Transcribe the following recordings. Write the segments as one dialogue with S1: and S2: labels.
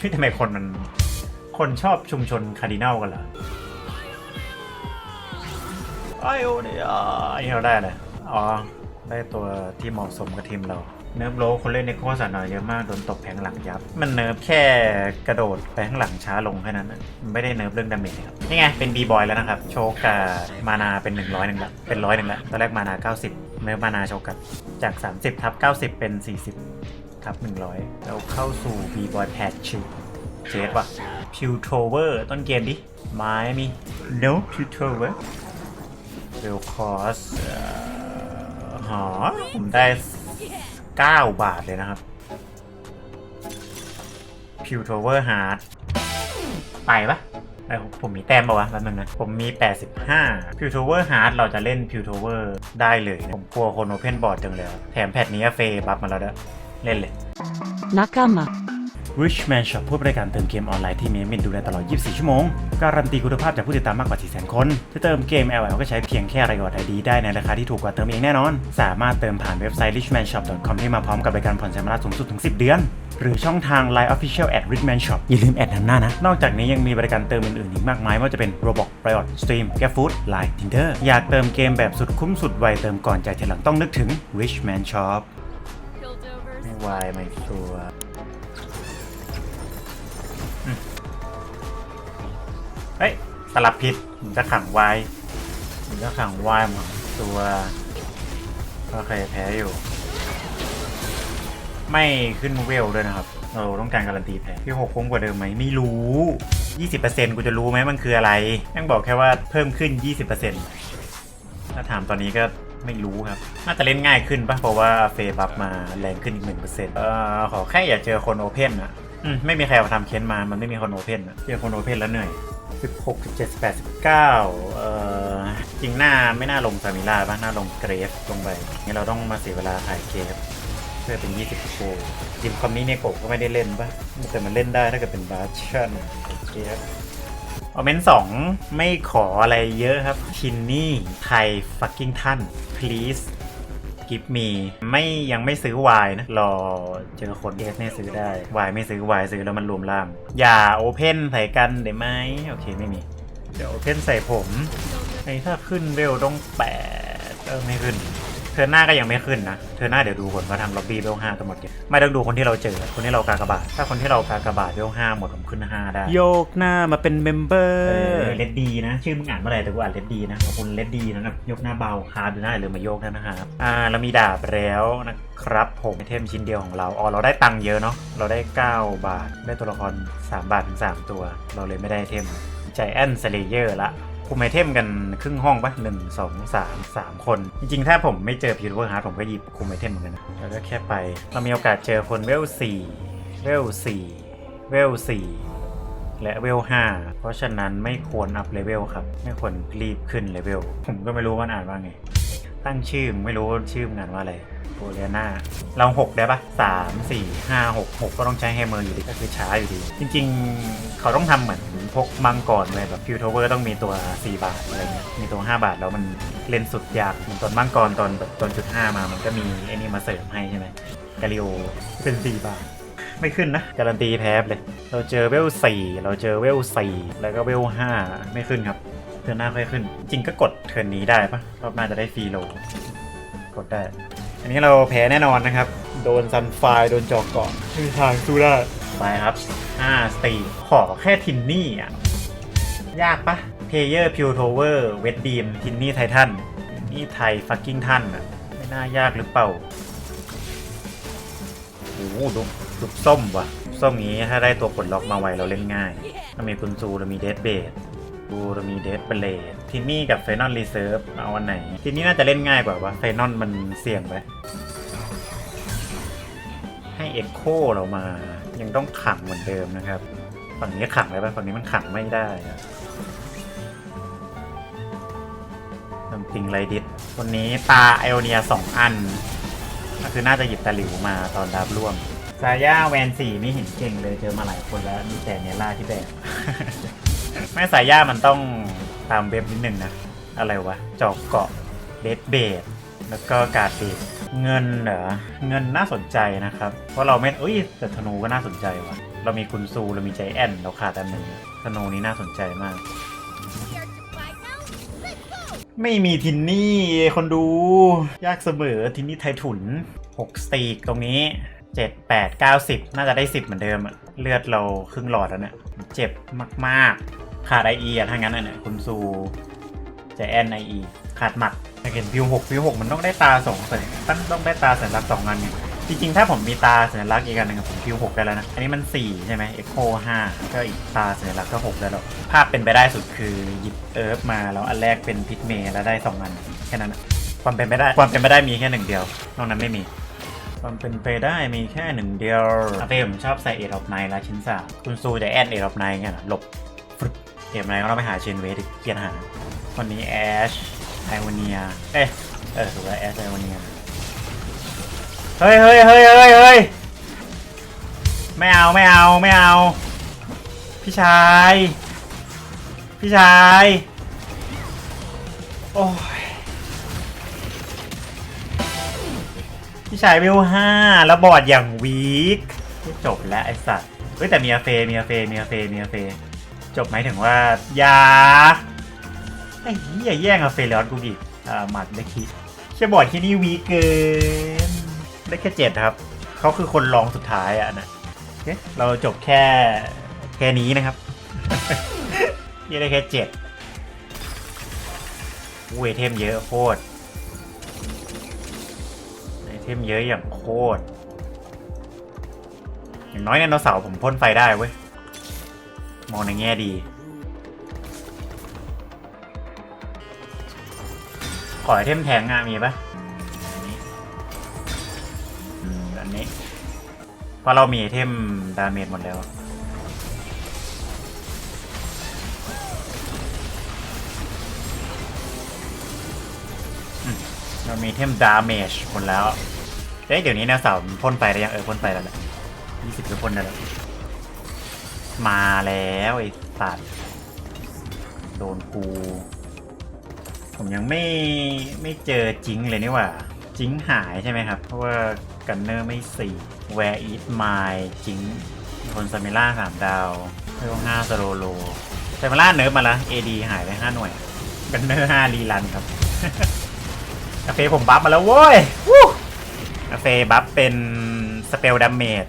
S1: พี่ทำไมคนมัน คนชอบชุมชนคาร์ดินัลกันเหรอไอโอเนี่ยอันนี้เราได้เลยอ๋อ ได้ตัวที่เหมาะสมกับทีมเรา เนิร์ฟโลคนเล่นในโคสาหน่อยเยอะมาก โดนตบแผงหลังยับ มันเนิร์ฟแค่กระโดดไปข้างหลังช้าลงแค่นั้นมันไม่ได้เนิร์ฟเรื่องดาเมจครับ นี่ไง เป็นบีบอยแล้วนะครับ โชกกับมานาเป็น 100หนึ่งละเป็นร้อยหนึ่งละตอนแรกมานา 90 เนิร์ฟมานาโชกับจาก 30 ทับ 90 เป็น 40 ทับ 100แล้วเข้าสู่บีบอยแพทชิเจสว่ะ พิวโทเวอร์ต้นเกมดิ ไม้มี no พิวโทเวอร์เรลคอสหอผมได้ 9 บาทเลยนะครับ พิวโทเวอร์ฮาร์ดไปปะไอผมมีแต้มปะวะแป๊บนึงนะ ผมมี 85พิวโทเวอร์ฮาร์ดเราจะเล่นพิวโทเวอร์ได้เลยนะผมกลัวคนโอเพนบอร์ดจังเลย แถมแพทนี้เฟย์บัฟมาแล้วด้วย เล่นเลย
S2: Nakama.
S1: Richman Shop ผู้บริการเติมเกมออนไลน์ที่มีมินดูแลตลอด 24 ชั่วโมง การันตีคุณภาพจากผู้ติดตามมากกว่า 400,000 คนจะเติมเกม LL ก็ใช้เพียงแค่รายอดไอดีได้ในราคาที่ถูกกว่าเติมเองแน่นอน สามารถเติมผ่านเว็บไซต์ richmanshop.com ที่มาพร้อมกับบริการผ่อนชำระสูงสุดถึง 10 เดือน หรือช่องทาง Line Official at Richman Shop อย่าลืมแอดนำหน้านะ นอกจากนี้ยังมีบริการเติมอื่นๆอีกมากมายไม่ว่าจะเป็น Roblox Riot Stream GrabFood Line Tinder อยากเติมเกมแบบสุดคุ้มสุดไวเติมก่อนจ่ายทีหลังต้องนึกถึง Richman Shop ไม่ วายไม่ตัวเฮ้ยสลับผิดผมจะขังวายผมจะขังวายมดตัวก็เคยแพ้อยู่ ไม่ขึ้นเวลด้วยนะครับ เราต้องการการันตีแพ้พี่หกคุ้มกว่าเดิมไหมไม่รู้ 20%กูจะรู้ไหมมันคืออะไรแม่งบอกแค่ว่าเพิ่มขึ้น 20%ถ้าถามตอนนี้ก็ ไม่รู้ครับ น่าจะเล่นง่ายขึ้นปะเพราะว่าเฟย์บัฟมาแรงขึ้นอีก1%เออขอแค่อย่าเจอคนโอเพนอะอืมไม่มีใครเอามาทำเค้นมา มันไม่มีคนโอเพนอะเจอคนโอเพนแล้วเหนื่อย16 17 18 19เอ่อจริงหน้าไม่น่าลงซามิล่าป่ะหน้าลงเกรฟลงไปนี่เราต้องมาเสียเวลาถ่ายเกรฟเพื่อเป็น20โกจิมคอมนี้เนี่ยโกก็ไม่ได้เล่นป่ะ แต่มันเล่นได้ถ้าเกิดเป็นบาร์ชั่นเกรฟ ออเมนสองไม่ขออะไรเยอะครับชินนี่ไทยฟักกิ้งท่าน please กิฟมีไม่ยังไม่ซื้อวายนะ รอเจอคนเอสเนี่ยซื้อได้วายไม่ซื้อวายซื้อแล้วมันรวมล่าม อย่าโอเพนใส่กันได้ไหมโอเคไม่มี เดี๋ยวโอเพนใส่ผมไอ้ถ้าขึ้นเร็วต้องแปดเออไม่ขึ้น เธอหน้าก็ยังไม่ขึ้นนะเธอหน้าเดี๋ยวดูผลว่าทำล็อบบี้เวลห้าทั้งหมดเนี่ยไม่ต้องดูคนที่เราเจอ คนที่เรากากบาทถ้าคนที่เรากากบาทเวลห้าหมดผมขึ้นห้าได้ โยกหน้ามาเป็นเมมเบอร์เลดดีนะ ชื่อมึงอ่านเมื่อไหร่แต่กูอ่านเลดดีนะขอบคุณเลดดีนะครับยกหน้าเบาคาร์ดูได้เลยมาโยกได้นะครับอ่าเรามีดาบแล้วนะครับผมไอเทมชิ้นเดียวของเราอ๋อเราได้ตังค์เยอะเนาะเราได้ 9 บาทได้ตัวละคร3บาทถึง3ตัว เราเลยไม่ได้ไอเทมใจแอนสเลเยอร์ละ คุมไอเทมกันครึ่งห้องปะหนึ่งสองสามสามคน จริงๆ ถ้าผมไม่เจอพีทเวอร์ฮาร์ดผมก็หยิบคุมไอเทมเหมือนกันนะแล้วก็แค่ไป เรามีโอกาสเจอคนเวลสี่เวลสี่เวลสี่และเวลห้าเพราะฉะนั้นไม่ควรอัพเลเวลครับ ไม่ควรรีบขึ้นเลเวลผมก็ไม่รู้ว่ามันอ่านว่าไง ตั้งชื่อไม่รู้ชื่อมันอ่านว่าอะไร โบเลียนาเราหกได้ปะสามสี่ห้าหกหกก็ต้องใช้แฮมเมอร์อยู่ดีก็คือช้าอยู่ดี จริง ๆ เขาต้องทำเหมือนพกมังกรเลยแบบฟิวโทเวอร์ต้องมีตัว 4 บาทอะไรเงี้ยมีตัว 5 บาทแล้วมันเล่นสุดยากเหมือนตอนมังกรตอนแบบตอนจุดห้ามามันก็มีไอ้นี่มาเสริมให้ใช่ไหมกาลิโอเป็น 4 บาทไม่ขึ้นนะ การันตีแพ้เลย เราเจอเวลสี่เราเจอเวลสี่แล้วก็เวลห้าไม่ขึ้นครับเทิร์นหน้าค่อยขึ้น จริงก็กดเทิร์นนี้ได้ปะรอบหน้าจะได้ฟรีโลกดได้ อันนี้เราแพ้แน่นอนนะครับ โดนซันไฟโดนจอกเกาะไม่มีทางสู้ได้ไปครับ5สตีขอแค่ทินนี่อะ ยากปะเพเยอร์พิวโทเวอร์เวดดีมทินนี่ไททันนี่ไทยฟักกิ้งทันอะ ไม่น่ายากหรือเปล่าโอ้โหดูดูส้มว่ะ ส้มนี้ถ้าได้ตัวปลดล็อกมาไวเราเล่นง่ายเรามีคุณซูเรามีเดดเบด บูเรามีเดดเบลดทินนี่กับเฟนอนรีเซิร์ฟเอาอันไหนทินนี่น่าจะเล่นง่ายกว่าวะเฟนอนมันเสี่ยงไปให้เอ็กโคเรามา ยังต้องขังเหมือนเดิมนะครับ ฝั่งนี้ขังได้ปะฝั่งนี้มันขังไม่ได้ทำติงไรดิสวันนี้ตาไอโอเนียสองอัน ก็คือน่าจะหยิบตะหลิวมาตอนดับร่วมซาย่าแวนสี่ไม่เห็นเก่งเลยเจอมาหลายคนแล้วมีแต่เนล่าที่แบก แม่สายย่ามันต้องตามเว็บนิดนึงนะ อะไรวะ จอกเกาะเดดเบดแล้วก็การ์ดเบดเงินเหรอ เงินน่าสนใจนะครับ เพราะเราไม่เอ้ยแต่ธนูก็น่าสนใจว่ะ เรามีกุนซูเรามีใจแอนเราขาดอันหนึ่งสโนว์นี้น่าสนใจมาก ไม่มีทินนี่คนดู ยากเสมอทินนี่ไทยถุน6สตีกตรงนี้ 7 8 9 10 น่าจะได้ 10 เหมือนเดิมอะเลือดเราครึ่งหลอดแล้วเนี่ยเจ็บมากๆ ขาดไอเอะถ้างั้นอะเนี่ยคุณซูใจแอนไอเอขาดหมัดถ้าเห็นพิวหกพิวหกมันต้องได้ตาสองสัญต้องต้องได้ตาสัญลักษณ์สองอันไงจริงๆ ถ้าผมมีตาสัญลักษณ์อีกอันหนึ่งผมพิวหกได้แล้วนะ อันนี้มัน4ใช่ไหมเอ็กโคห้าก็อีกตาสัญลักษณ์ก็6ได้แล้ว ภาพเป็นไปได้สุดคือหยิบเอิร์ฟมาแล้วอันแรกเป็นพิทเมย์แล้วได้สองอันแค่นั้นความเป็นไปได้ความเป็นไปได้มีแค่หนึ่งเดียวนอกนั้นไม่มีความเป็นไปได้มีแค่หนึ่งเดียวอาเฟผมชอบใส่เอทออฟไนและชิ้นสามคุณซูจะแอนเอทออฟไนเงี้ยหลบ เอทออฟไนก็ต้องไปหาเชนเวทเกียนหาวันนี้แอชไอวเนีย เอ๊ะเออถูกแล้วแอชไอวเนีย เฮ้ยเฮ้ยเฮ้ยเฮ้ยเฮ้ยไม่เอาไม่เอาไม่เอา พี่ชาย พี่ชาย โอ้ย พี่ชายเวห้าแล้วบอดอย่างวีคจบแล้วไอสัตว์ เฮ้ยแต่มีอาเฟมีอาเฟมีอาเฟมีอาเฟ จบหมายถึงว่า อยาไอ้เหี้ยแย่งเอาเฟเลออนกูอีกอ่าหมัดได้คิดเชื่อบอร์ดที่นี่วีเกินได้แค่เจ็ดครับ เขาคือคนรองสุดท้ายอะนะโอเคเราจบแค่แค่นี้นะครับยี่ได้แค่เจ็ดเวทเทมเยอะโคตรไอเทมเยอะอย่างโคตรอย่างน้อยไดโนเสาร์ผมพ่นไฟได้เว้ย มองในแง่ดี ขอไอเทมแทงอะมีปะอันนี้อันนี้เพราะเรามีไอเทมดาเมจหมดแล้วเรามีเทมดาเมจหมดแล้วเอ้ยเดี๋ยวนี้แนวเสาพ่นไฟได้ยังเออพ่นไฟแล้วแหละยี่สิบก็พ่นได้แล้ว มาแล้วไอ้สัตว์โดนกู ผมยังไม่ไม่เจอจิงเลยนี่หว่า จิงหายใช่ไหมครับ เพราะว่ากันเนอร์ไม่สี่ Where is my จิงคนซามิล่าสามดาวเพิ่มห้าสโลโลซามิล่าเนิร์ฟมาล้ว AD หายไปห้าหน่วย กันเนอร์ห้ารีรันครับอาเฟผมบัฟมาแล้วโว้ยอาเฟบัฟเป็นสเปลดาเมจ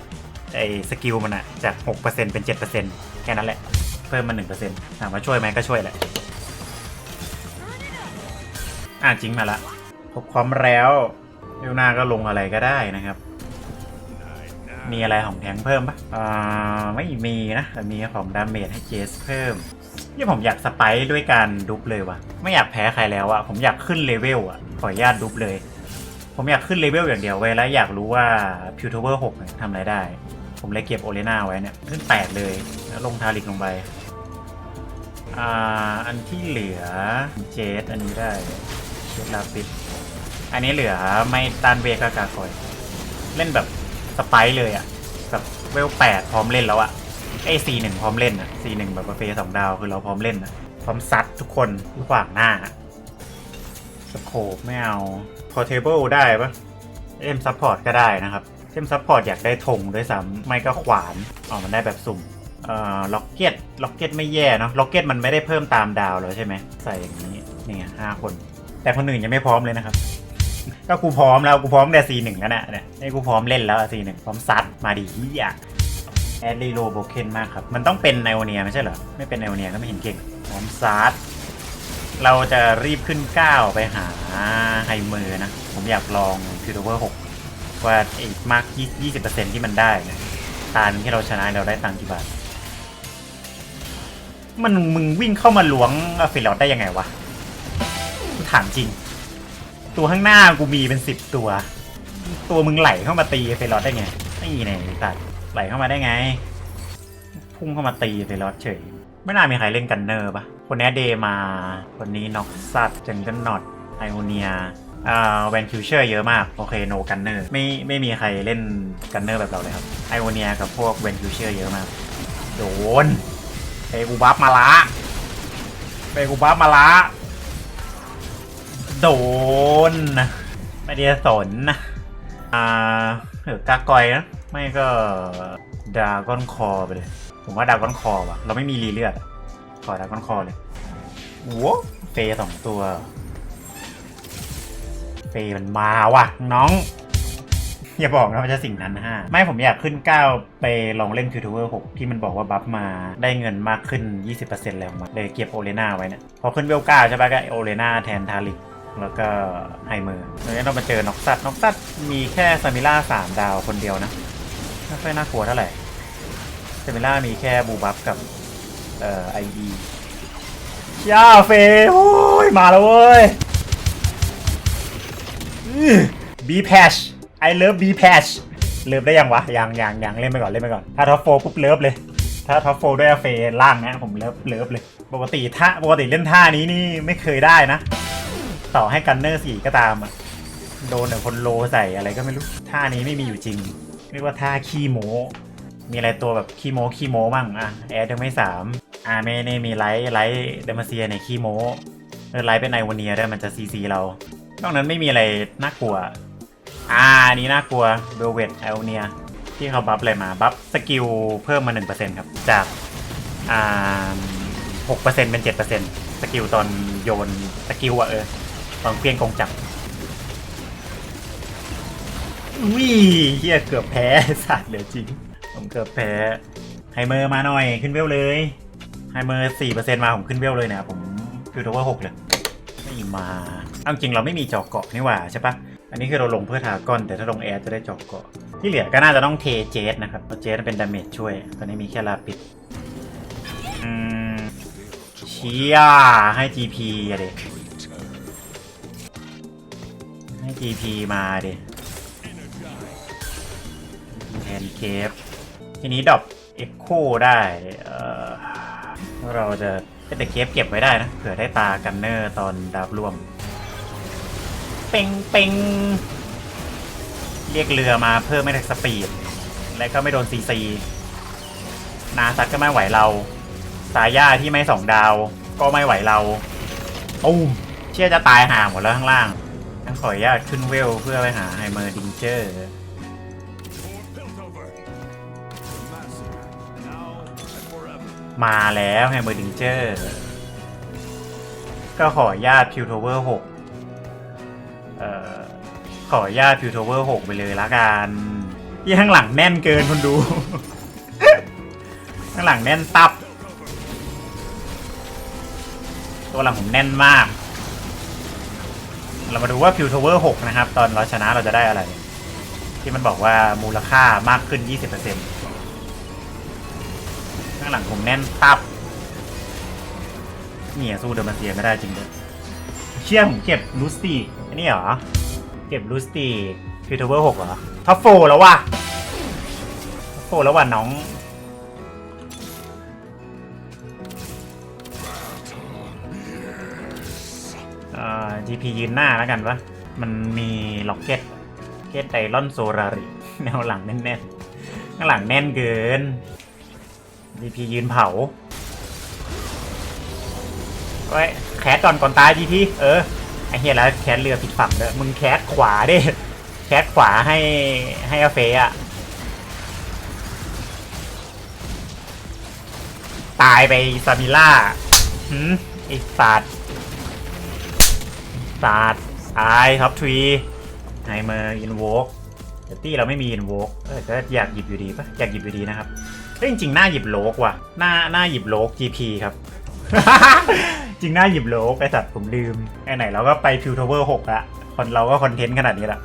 S1: ไอสกิลมันอะจาก 6%เป็น 7%แค่นั้นแหละ เพิ่มมา 1%ถามว่าช่วยไหมก็ช่วยแหละ อ่าจริงมาละครบความแล้วเอวหน้าก็ลงอะไรก็ได้นะครับ มีอะไรของแทงเพิ่มปะอ่าไม่มีนะแต่มีของดาเมจให้เจสเพิ่มนี่ผมอยากสไปด้วยการดุบเลยวะไม่อยากแพ้ใครแล้วอะผมอยากขึ้นเลเวลอะขออนุญาตดุบเลย ผมอยากขึ้นเลเวลอย่างเดียวไว้แล้วอยากรู้ว่าพิวทเวอร์หกทำอะไรได้ ผมเลยเก็บโอเลนาไว้เนี่ยขึ้นแปดเลยแล้วลงทาริกลงไป อ่า อันที่เหลือเจสอันนี้ได้เจสลาปิด อันนี้เหลือไม่ต้านเวกบกากอย เล่นแบบสไปซ์เลยอะแบบเวลแปดพร้อมเล่นแล้วอะไอ้ซีหนึ่งพร้อมเล่นอะซีหนึ่งแบบว่าเฟสสองดาวคือเราพร้อมเล่นอะพร้อมซัดทุกคนที่ขวางหน้าสโคปไม่เอาพอเทเบิลได้ปะเอ็มซัพพอร์ตก็ได้นะครับ มซัพพอร์ตอยากได้ธงด้วยซ้ำไม่ก็ขวานอ๋อมันได้แบบสุ่มเอ่อล็อกเก็ตล็อกเก็ตไม่แย่เนาะล็อกเก็ตมันไม่ได้เพิ่มตามดาวแล้วใช่ไหมใส่อย่างนี้เนี่ยห้าคน แต่คนอื่นยังไม่พร้อมเลยนะครับ ก็กูพร้อมแล้วกูพร้อมแต่ซีหนึ่งแล้วนะเนี่ยนี่กูพร้อมเล่นแล้วซีหนึ่งพร้อมซัดมาดีที่อะแอดรีโลโบเคนมากครับ มันต้องเป็นไอโอเนียไม่ใช่เหรอ ไม่เป็นไอโอเนียก็ไม่เห็นเก่งพร้อมซาร์ดเราจะรีบขึ้นก้าวไปหาไฮเมอร์นะ ผมอยากลองพิวเวอร์หก ว่าไอ้มากยี่สิบเปอร์เซ็นที่มันได้นี่ยตาหนงที่เราชนะเราได้ตังค์กี่บาท มันมึงวิ่งเข้ามาหลวงฟิลอดได้ยังไงวะกูถามจริง ตัวข้างหน้ากูมีเป็นสิบตัว ตัวมึงไหลเข้ามาตีเฟลอดได้ไงนี่ไงสัตว์ไหลเข้ามาได้ไง พุ่งเข้ามาตีเฟลอดเฉย ไม่น่ามีใครเล่นกันเนอร์ปะคนนี้เดมา คนนี้น็อกซัดจังกันนอตไอโอเนีย อ่าแวนคิวเชอร์เยอะมาก โอเคโนกันเนอร์ไม่ไม่มีใครเล่นกันเนอร์แบบเราเลยครับไอโอเนียกับพวกแวนคิวเชอร์เยอะมาก โดนเปกูบัฟมาละเปกูบัฟมาละโดนไม่ได้สนนะอ่าเออกากอยนะ ไม่ก็ดาก้อนคอไปเลย ผมว่าดาก้อนคอว่ะ เราไม่มีรีเลือดขอดาก้อนคอเลยโว้เฟย์สองตัว เฟย์มันมาว่ะน้อง อย่าบอกนะว่าจะสิ่งนั้นห้าไม่ผมอยากขึ้น 9 ไปลองเล่นฟิวทูเวอร์6ที่มันบอกว่าบัฟมาได้เงินมากขึ้น 20%แล้วมาเลยเก็บโอเลนาไว้เนี่ยพอขึ้นเวล9ใช่ปะก็โอเลนาแทนทาริกแล้วก็ไฮเมอร์ตอนนี้เรามาเจอน็อกซัตน็อกซัตมีแค่ซามิล่าสามดาวคนเดียวนะไม่ค่อยน่ากลัวเท่าไหร่ซามิล่ามีแค่บูบัฟกับเอ่อไอดีย่าเฟย์โอ้ยมาแล้วเว้ย บีแพช I love B patch เลิฟได้ยังวะ ยังยังยังเล่นไปก่อนเล่นไปก่อน ถ้าท็อปโฟปุ๊บเลิฟเลย ถ้าท็อปโฟด้วยเฟยล่างนะผมเลิฟเลิฟเลย ปกติท่าปกติเล่นท่านี้นี่ไม่เคยได้นะ ต่อให้กันเนอร์สี่ก็ตามอะโดนแต่คนโลใส่อะไรก็ไม่รู้ ท่านี้ไม่มีอยู่จริง เรียกว่าท่าขี้โมมีอะไรตัวแบบขี้โมขี้โมมั่งอะแอร์ยังไม่สามอาเมเน่มีไลท์ไลท์เดมาเซียในขี้โมเออไลท์เป็นไอวาเนียด้วยมันจะซีซีเรา นอกนั้นไม่มีอะไรน่ากลัว อ่านี้น่ากลัวเบลเวตไอโอเนียที่เขาบัฟอะไรมาบัฟสกิลเพิ่มมา 1%ครับ จากอ่า6%เป็น7%สกิลตอนโยนสกิลอะเออตอนเปลี่ยนกงจักรอุ้ยเฮียเกือบแพ้สัตว์เหลือจริง ผมเกือบแพ้ไฮเมอร์มาหน่อยขึ้นเวลเลยไฮเมอร์4%มาผมขึ้นเวลเลยเนี่ยผมฟิวทเวอร์6เลยไม่มา เอาจริงเราไม่มีจอกเกาะนี่หว่าใช่ปะอันนี้คือเราลงเพื่อทากอน แต่ถ้าลงแอร์จะได้จอกเกาะ ที่เหลือก็น่าจะต้องเทเจสนะครับเพราะเจสเป็นดาเมจช่วย ตอนนี้มีแค่ลาปิดอืมเชียให้ GP อะเด็กให้ GP มาเด็แทนเคฟทีนี้ดรอปเอ็กโคได้เออเราจะแต่เคฟเก็บไว้ได้นะ เผื่อได้ตากันเนอร์ตอนดาบร่วม เป่งเป่งเรียกเรือมาเพิ่มไม่ได้สปีด และก็ไม่โดนซีซี นาซัดก็ไม่ไหวเรา สายย่าที่ไม่สองดาว ก็ไม่ไหวเราตูมเชื่อจะตายห่าหมดแล้วข้างล่างทั้งขออนุญาตขึ้นเวลเพื่อไปหาไฮเมอร์ดิงเจอร์มาแล้วไฮเมอร์ดิงเจอร์ก็ขออนุญาตพิวโทเวอร์หกเอ่อ ขออนุญาตพิวทเวอร์หกไปเลยละกันที่ข้างหลังแน่นเกินคนดู ข้างหลังแน่นตับ ตัวหลังผมแน่นมาก เรามาดูว่าพิวทเวอร์หกนะครับ ตอนเราชนะเราจะได้อะไร ที่มันบอกว่ามูลค่ามากขึ้น 20%ข้างหลังผมแน่นตับเนี่ยสู้เดอร์มาเซียไม่ได้จริงด้วยเชื่อผมเก็บลูสตี อันนี้เหรอ เก็บลูสตีฟิวเทอร์หกเหรอท็อปโฟแล้วว่ะท็อปโฟแล้วว่ะน้องเอ่า GP ยืนหน้าแล้วกันวะมันมีล็อกเก็ตเก็ตไดรอนโซราริแนวหลังแน่นๆข้างหลังแน่นเกิน GP ยืนเผาไว้ยแคสก่อนก่อนตาย GP เออ ไอเฮียแล้วแคสเรือผิดฝั่งเด้อมึงแคสขวาดิแคสขวาให้ให้อาเฟอะตายไปซามิล่าหืมไอสัตว์สัตว์ตายท็อปทรีไฮเมอร์อินโวกแต่ตี้เราไม่มีอินโวกเออก็อยากหยิบอยู่ดีปะอยากหยิบอยู่ดีนะครับเอ้ยจริงๆหน้าหยิบโลกว่ะหน้าหน้าหยิบโลก GP ครับ จริงหน้าหยิบโลกไอสัตว์ผมลืมไอไหนเราก็ไปฟิวทเวอร์หกละคนเราก็คอนเทนต์ขนาดนี้ละ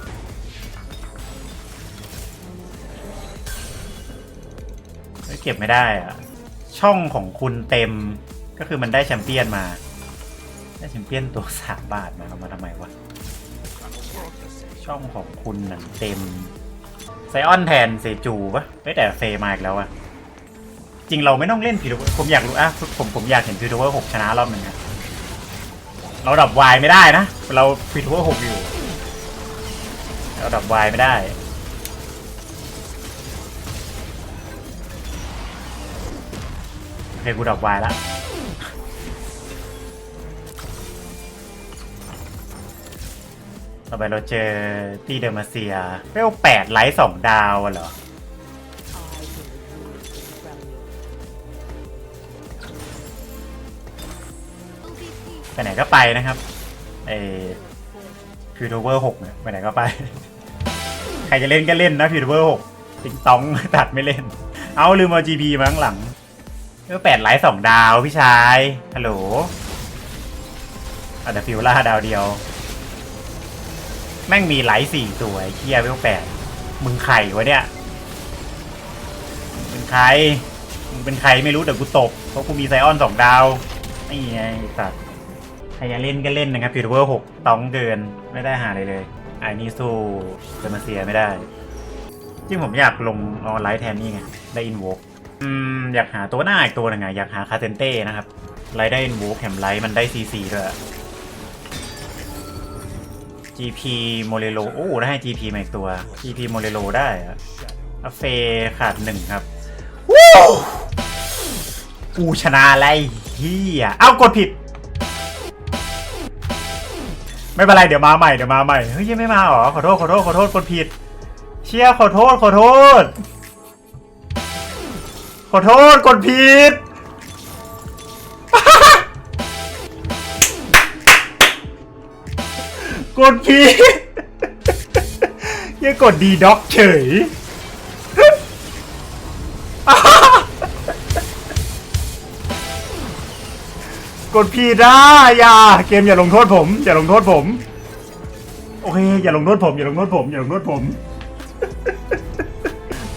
S1: เก็บไม่ได้อะช่องของคุณเต็มก็คือมันได้แชมเปี้ยนมา ได้แชมเปี้ยนตัวสามบาทมาเอามาทำไมวะ ช่องของคุณนั่นเต็มไซออนแทนเซจูปะไม่แต่เฟมาอีกแล้วอะจริงเราไม่ต้องเล่นพีทผมอยากรู้อะผมผมอยากเห็นพีทเวอร์หกชนะรอบหนึ่งอะ เราดับวายไม่ได้นะ เราพีทเวอร์หกอยู่ เราดับวายไม่ได้โอเคกูดับวายล้วต่อไปเราเจอตีเดอร์มาเซียเวลแปดไลท์สองดาวเหรอ ไปไหนก็ไปนะครับเอฟิวทูเวอร์หกเนี่ยไปไหนก็ไป ใครจะเล่นก็เล่นนะฟิวทูเวอร์หกติงตองตัดไม่เล่น เอาลืมเอา GP มาข้างหลังเออแปดไลท์สองดาวพี่ชายฮัลโหลอาจจะฟิวล่าดาวเดียว แม่งมีไลท์สี่ตัวไอ้เคียเวลแปดมึงใครวะเนี่ยมึงใครมึงเป็นใครไม่รู้แต่กูตบเพราะกูมีไซออนสองดาวนี่ไงไอ้สัตว์ ใครจะเล่นก็เล่นนะครับฟิวเวอร์หกต้องเกินไม่ได้หาเลยเลยไอ้นี่สู้เดมาเซียไม่ได้จริงผมอยากลงออนไลน์แทนนี่ไงได้อินโวกอืมอยากหาตัวหน้าอีกตัวหนึ่งไงอยากหาคาเซนเต้นะครับไลท์ได้อินโวกแถมไลท์มันได้ซีซีด้วย GP โมเรโลโอ้ได้ GP มาอีกตัว GP โมเรโลได้อะอเฟขาดหนึ่งครับวู้กูชนะอะไรเฮียเอ้ากดผิด ไม่เป็นไรเดี๋ยวมาใหม่เดี๋ยวมาใหม่เฮ้ยยังไม่มาเหรอขอโทษขอโทษขอโทษคนผิด เชี่ยขอโทษขอโทษ ขอโทษคนผิดกดผิดยังกดดีด็อกเฉย กดผิดนะอย่าเกมอย่าลงโทษผม อย่าลงโทษผม โอเค อย่าลงโทษผม อย่าลงโทษผม อย่าลงโทษผม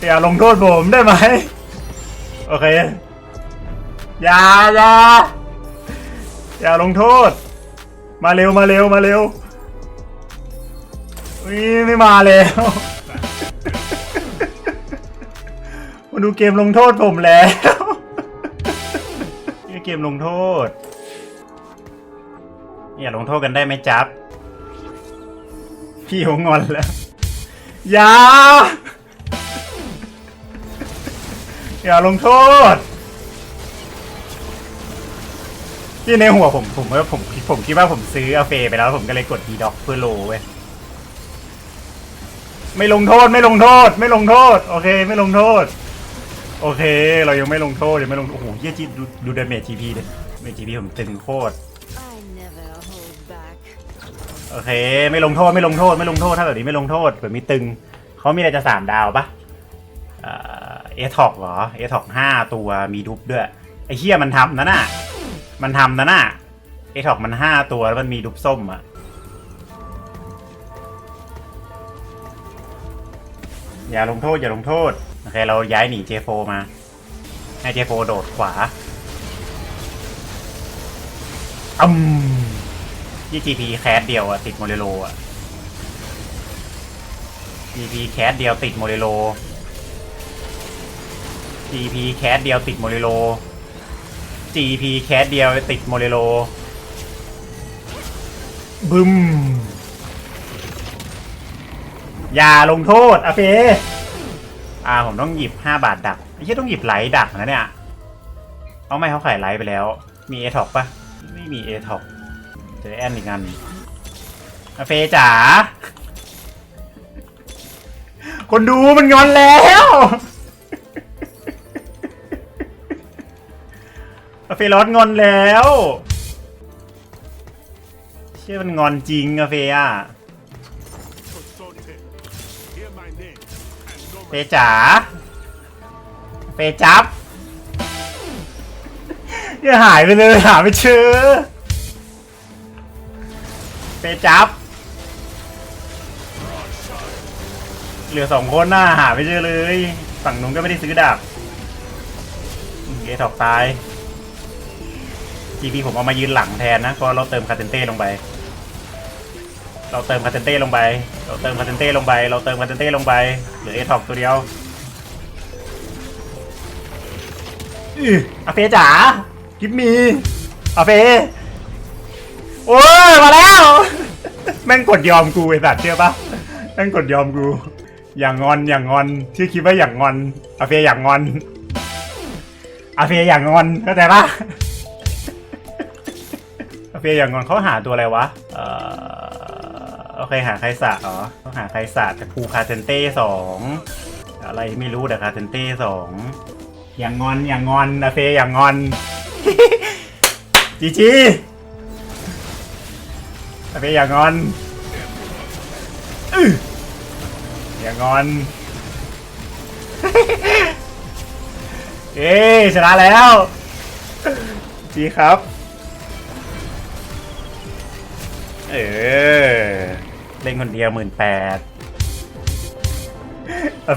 S1: อย่าลงโทษผมได้ไหม โอเค อย่าอย่าอย่าลงโทษ มาเร็ว มาเร็ว มาเร็วอุ๊ยไม่มาแล้วมาดูเกมลงโทษผมแล้วนี่เกมลงโทษ อย่าลงโทษกันได้ไหมจับ พี่เขางอนแล้วอย่าอย่าลงโทษที่ในหัวผมผมว่าผมผมคิดว่าผมซื้ออาเฟไปแล้วผมก็เลยกดดีด็อกเพื่อโลเว้ยไม่ลงโทษไม่ลงโทษ ไม่ลงโทษ โอเคไม่ลงโทษ โอเค เรายังไม่ลงโทษยังไม่ลงโอ้โหเยี่ยจีดูดูดาเมจทีพีดิเมจทีพีผมตึงโคตร โอเค ไม่ลงโทษไม่ลงโทษไม่ลงโทษถ้าแบบนี้ไม่ลงโทษแบบมีตึงเขามีอะไรจะสามดาวปะเออท็อกเหรอเอท็อกห้าตัวมีดุบด้วยไอ้เฮียมันทำนะน่ะมันทำนะน่ะเอท็อกมันห้าตัวแล้วมันมีดุบส้มอะอย่าลงโทษอย่าลงโทษโอเคเราย้ายหนีเจโฟมาให้เจโฟโดดขวาอืม ยี่ GP แคสเดียวอะติดโมเรโลอะ GP แคสเดียวติดโมเรโล GP แคสเดียวติดโมเรโล GP แคสเดียวติดโมเรโลบึมอย่าลงโทษอาเฟอ่าผมต้องหยิบ 5 บาทดักไอ้ที่ต้องหยิบไลท์ดักนะเนี่ย เอาไม่เขาขายไลท์ไปแล้ว มีเอท็อกปะไม่มีเอท็อกเจ อแอนอีกงานอาเฟจ๋า คนดูมันงอนแล้วอาเฟรอสงอนแล้ว เชื่อมันงอนจริงอาเฟอะเฟจ๋าเฟจับอย่าหายไปเลยหาไม่เจอ เฟจับ เหลือสองคนน่าหาไม่เจอเลย ฝั่งนู้นก็ไม่ได้ซื้อดาบเกถอกตาย GP ผมเอามายืนหลังแทนนะเพราะเราเติมคาเทนเต้ลงไป เราเติมคาเทนเต้ลงไป เราเติมคาเทนเต้ลงไป เราเติมคาเทนเต้ลงไป เหลือเอท็อกตัวเดียวอืออาเฟจ๋ากิฟมีอาเฟ โอ้ยมาแล้ว แม่งกดยอมกูไอ้สัตว์เชื่อปะแม่งกดยอมกู อย่างงอนอย่างงอนชื่อคิดว่าอย่างงอนอาเฟียอย่างงอนอาเฟียอย่างงอนเข้าใจปะอาเฟียอย่างงอนเขาหาตัวอะไรวะเออโอเคหาไคสะเหรอเขาหาไคสะแต่ครูคาเทนเต้สองอะไรไม่รู้แต่คาเทนเต้สองอย่างงอนอย่างงอนอาเฟียอย่างงอนจีจี เฟย์อย่างอนอื้ออย่างอนเอ้ยชนะแล้วจีครับ เออเล่นคนเดียวหมื่นแปด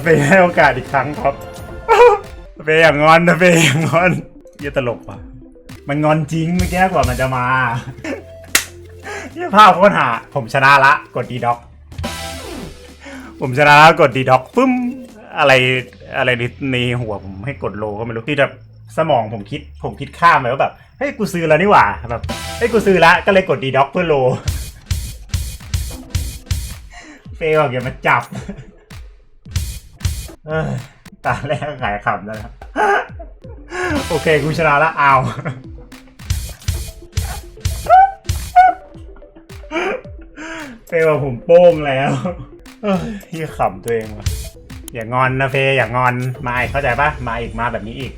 S1: เฟย์ให้โอกาสอีกครั้งครับเฟย์อย่างงอนนะเฟย์อย่างงอนเหี้ยตลกว่ะ มันงอนจริงเมื่อกี้กว่ามันจะมาเหี้ย ภาพคตรหา ผมชนะละกดดีด็อก ผมชนะละกดดีด็อกปึ้มอะไรอะไรในในหัวผมให้กดโลก็ไม่รู้ที่แบบสมองผมคิด ผมคิดข้ามไปว่าแบบเฮ้ยกูซื้อแล้วนี่หว่าแบบเฮ้ยกูซื้อละก็เลยกดดีด็อกเพื่อโลเฟย์บอย่ามาจับตาแรกขายขำแล้วนะโอเคกูชนะละเอา เฟลผมโป้งแล้วเอ้ยที่ขำตัวเองว่ะอย่างอนนะเฟยอย่างอนมาอีกเข้าใจปะมาอีกมาแบบนี้อีก